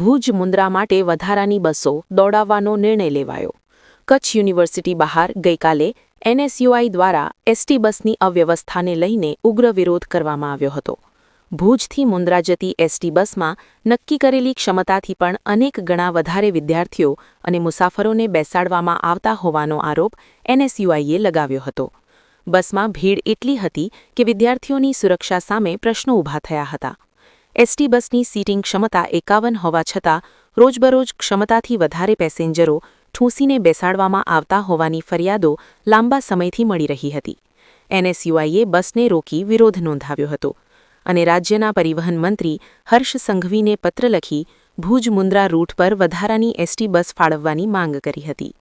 ભુજ મુન્દ્રા માટે વધારાની બસો દોડાવવાનો નિર્ણય લેવાયો. કચ્છ યુનિવર્સિટી બહાર ગઈકાલે એનએસયુઆઈ દ્વારા એસટી બસની અવ્યવસ્થાને લઈને ઉગ્ર વિરોધ કરવામાં આવ્યો હતો. ભુજથી મુન્દ્રા જતી એસટી બસમાં નક્કી કરેલી ક્ષમતાથી પણ અનેક ગણા વધારે વિદ્યાર્થીઓ અને મુસાફરોને બેસાડવામાં આવતા હોવાનો આરોપ એનએસયુઆઈએ લગાવ્યો હતો. બસમાં ભીડ એટલી હતી કે વિદ્યાર્થીઓની સુરક્ષા સામે પ્રશ્નો ઊભા થયા હતા. એસટી બસની સીટિંગ ક્ષમતા એકાવન હોવા છતાં રોજબરોજ ક્ષમતાથી વધારે પેસેન્જરો ઠૂંસીને બેસાડવામાં આવતા હોવાની ફરિયાદો લાંબા સમયથી મળી રહી હતી. એનએસયુઆઈએ બસને રોકી વિરોધ નોંધાવ્યો હતો અને રાજ્યના પરિવહન મંત્રી હર્ષ સંઘવીને પત્ર લખી ભુજ મુન્દ્રા રૂટ પર વધારાની એસટી બસ ફાળવવાની માંગ કરી હતી.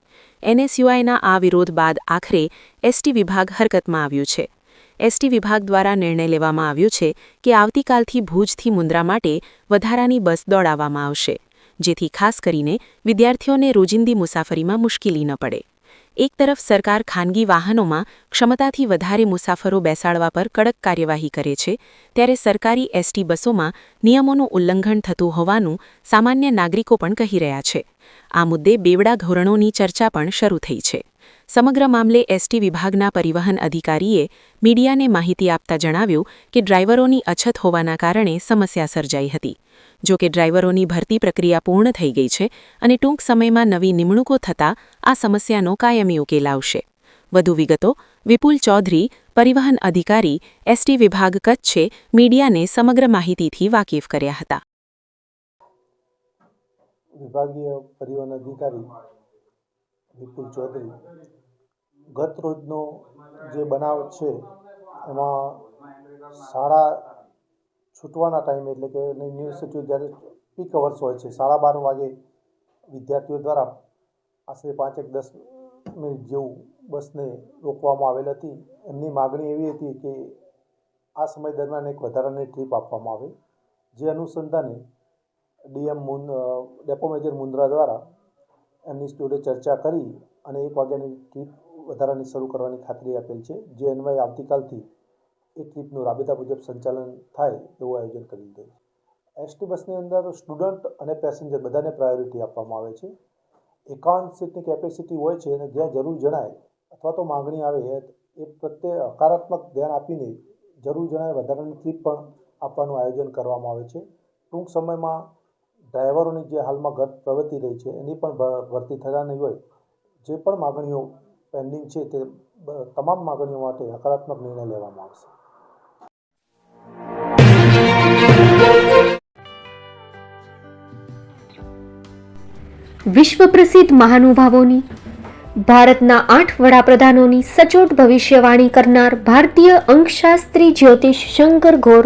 એનએસયુઆઈના આ વિરોધ બાદ આખરે એસટી વિભાગ હરકતમાં આવ્યું છે. એસટી વિભાગ દ્વારા નિર્ણય લેવામાં આવ્યો છે કે આવતીકાલથી ભુજથી મુન્દ્રા માટે વધારાની બસ દોડાવવામાં આવશે, જેથી ખાસ કરીને વિદ્યાર્થીઓને રોજિંદી મુસાફરીમાં મુશ્કેલી ન પડે. એક તરફ સરકાર ખાનગી વાહનોમાં ક્ષમતાથી વધારે મુસાફરો બેસાડવા પર કડક કાર્યવાહી કરે છે, ત્યારે સરકારી એસટી બસોમાં નિયમોનું ઉલ્લંઘન થતું હોવાનું સામાન્ય નાગરિકો પણ કહી રહ્યા છે. આ મુદ્દે બેવડા ધોરણોની ચર્ચા પણ શરૂ થઈ છે. સમગ્ર મામલે એસટી વિભાગના પરિવહન અધિકારીએ મીડિયાને માહિતી આપતા જણાવ્યું કે ડ્રાઈવરોની અછત હોવાના કારણે સમસ્યા સર્જાઈ હતી. જો કે ડ્રાઈવરોની ભરતી પ્રક્રિયા પૂર્ણ થઈ ગઈ છે અને ટૂંક સમયમાં નવી નિમણૂકો થતાં આ સમસ્યાનો કાયમી ઉકેલ આવશે. વધુ વિગતો, વિપુલ ચૌધરી, પરિવહન અધિકારી, એસટી વિભાગ કચ્છે મીડિયાને સમગ્ર માહિતીથી વાકેફ કર્યા હતા. વિભાગીય પરિવહન અધિકારી વિપુલ ચૌધરી. ગત રોજનો જે બનાવ છે, એમાં શાળા છૂટવાના ટાઈમે, એટલે કે યુનિવર્સિટીઓ જ્યારે પીક અવર્સ હોય છે, સાડા બાર વાગે વિદ્યાર્થીઓ દ્વારા આશરે પાંચેક દસ મિનિટ જેવું બસને રોકવામાં આવેલ હતી. એમની માગણી એવી હતી કે આ સમય દરમિયાન એક વધારાની ટ્રીપ આપવામાં આવે. જે અનુસંધાને ડીએમ મુન ડેપો મેજર મુન્દ્રા દ્વારા એમની જોડે ચર્ચા કરી અને એક વાગ્યાની ટ્રીપ વધારાની શરૂ કરવાની ખાતરી આપેલ છે. જે અન્વયે આવતીકાલથી એ ટ્રીપનું રાબેતા મુજબ સંચાલન થાય એવું આયોજન કરી છે. એસટી બસની અંદર સ્ટુડન્ટ અને પેસેન્જર બધાને પ્રાયોરિટી આપવામાં આવે છે. એકાવન સીટની કેપેસિટી હોય છે અને જ્યાં જરૂર જણાય અથવા તો માંગણી આવે એ પ્રત્યે હકારાત્મક ધ્યાન આપીને જરૂર જણાય વધારાની ટ્રીપ પણ આપવાનું આયોજન કરવામાં આવે છે. ટૂંક સમયમાં ડ્રાઈવરોની જે હાલમાં ઘટ પ્રવૃત્તિ રહી છે, એની પણ ભરતી નહીં હોય, જે પણ માગણીઓ પેન્ડિંગ છે તે તમામ માગણીઓ માટે હકારાત્મક નિર્ણય લેવામાં આવશે. વિશ્વ પ્રસિદ્ધ મહાનુભાવોની, ભારતના આઠ વડાપ્રધાનોની સચોટ ભવિષ્યવાણી કરનાર ભારતીય અંકશાસ્ત્રી જ્યોતિષ શંકર ઘોર